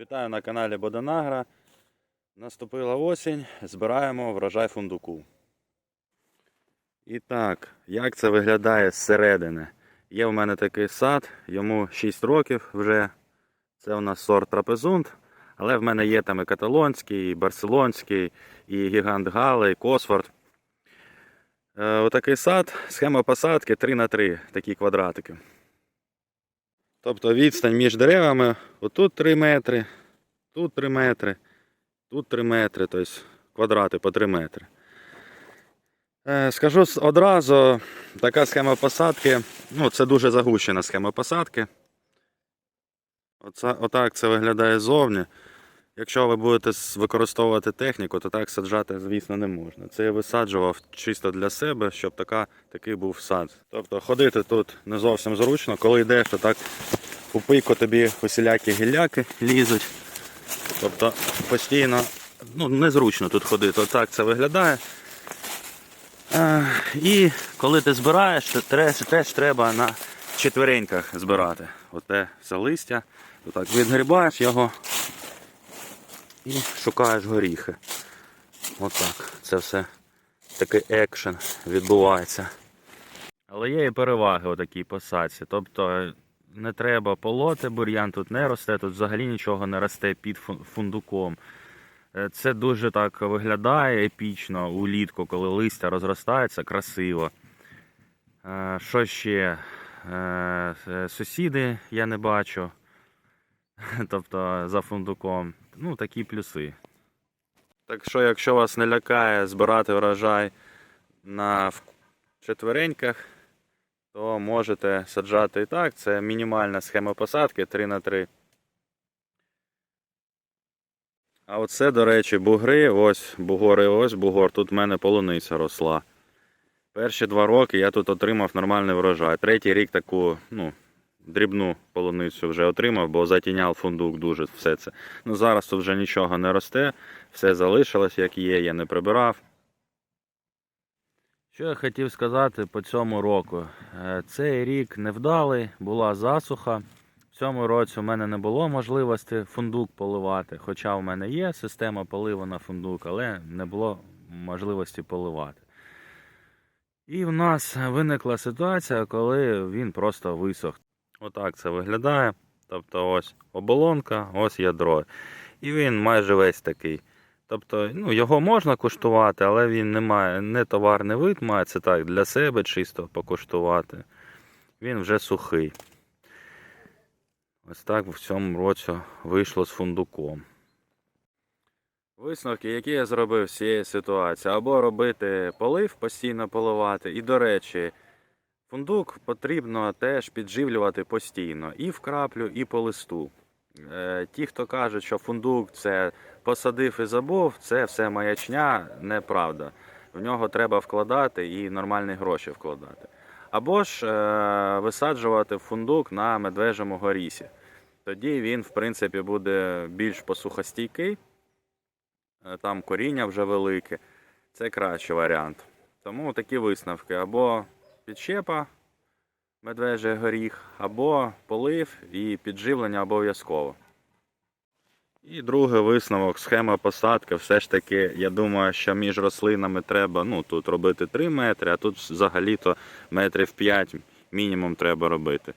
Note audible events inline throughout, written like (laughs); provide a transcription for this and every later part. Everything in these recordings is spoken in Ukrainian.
Вітаю на каналі Бодонагра. Наступила осінь, збираємо врожай фундуку. І так, як це виглядає зсередини? Є в мене такий сад, йому 6 років вже. Це у нас сорт трапезунд. Але в мене є там і каталонський, і барселонський, і гігант Гали, і Косфорд. Е, отакий сад, схема посадки 3 на 3 такі квадратики. Тобто відстань між деревами отут 3 метри, тут 3 метри, тут 3 метри, тобто квадрати по 3 метри. Е, Скажу одразу, така схема посадки, ну це дуже загущена схема посадки. Оце, отак це виглядає ззовні. Якщо ви будете використовувати техніку, то так саджати, звісно, не можна. Це я висаджував чисто для себе, щоб така, такий був сад. Тобто ходити тут не зовсім зручно, коли йдеш, то так пику тобі усілякі гілляки лізуть. Тобто постійно ну, незручно тут ходити. Отак це виглядає. Е, і коли ти збираєш, то теж, теж треба на четвереньках збирати. Оте все листя. Отак відгрібаєш його і шукаєш горіхи. Отак. Це все такий екшен відбувається. Але є і переваги у такій посадці. Тобто не треба полоти, бур'ян тут не росте, тут взагалі нічого не росте під фундуком. Е, Це дуже так виглядає епічно улітку, коли листя розростається красиво. Е, Що ще? Е, Сусіди я не бачу. (laughs) Тобто за фундуком. Ну, такі плюси. Так що, якщо вас не лякає збирати врожай на четвереньках, то можете саджати і так. Це мінімальна схема посадки 3 на 3 А оце, до речі, бугри, ось бугори, ось бугор. Тут в мене полуниця росла. Перші два роки я тут отримав нормальний врожай. Третій рік таку, ну, дрібну полуницю вже отримав, бо затіняв фундук дуже все це. Ну зараз тут вже нічого не росте, все залишилось як є, я не прибирав. Що я хотів сказати по цьому року? Е, Цей рік невдалий, була засуха. В цьому році у мене не було можливості фундук поливати, хоча в мене є система поливу на фундук, але не було можливості поливати. І в нас виникла ситуація, коли він просто висох. Отак це виглядає. Тобто ось оболонка, ось ядро. І він майже весь такий. Тобто, ну, його можна куштувати, але він не має не товарний вид, має це так для себе чисто покуштувати. Він вже сухий. Ось так в цьому році вийшло з фундуком. Висновки, які я зробив з цієї ситуації, або робити полив, постійно поливати. І, до речі, фундук потрібно теж підживлювати постійно і в краплю, і по листу. Е, Ті, хто кажуть, що фундук це посадив і забув, це все маячня, неправда. В нього треба вкладати і нормальні гроші вкладати. Або ж е, висаджувати фундук на медвежому горісі. Тоді він, в принципі, буде більш посухостійкий, Е, там коріння вже велике. Це кращий варіант. Тому такі висновки. Або підщепа, медвежий горіх, або полив і підживлення обов'язково. І другий висновок, схема посадки. Все ж таки, я думаю, що між рослинами треба ну, тут робити 3 метри, а тут взагалі-то метрів 5 мінімум треба робити.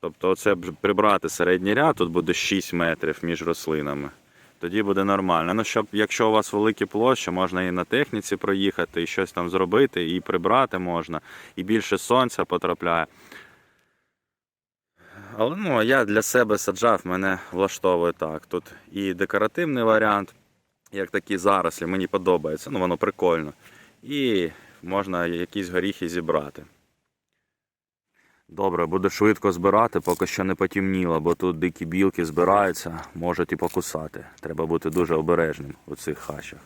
Тобто, оце прибрати середній ряд, тут буде 6 метрів між рослинами. Тоді буде нормально. Ну, щоб, якщо у вас великі площі, можна і на техніці проїхати, і щось там зробити, і прибрати можна, і більше сонця потрапляє. Але ну, я для себе саджав, мене влаштовує так. Тут і декоративний варіант, як такі зарослі, мені подобається, ну воно прикольно. І можна якісь горіхи зібрати. Добре, буду швидко збирати, поки що не потемніло, бо тут дикі білки збираються, можуть і покусати. Треба бути дуже обережним у цих хащах.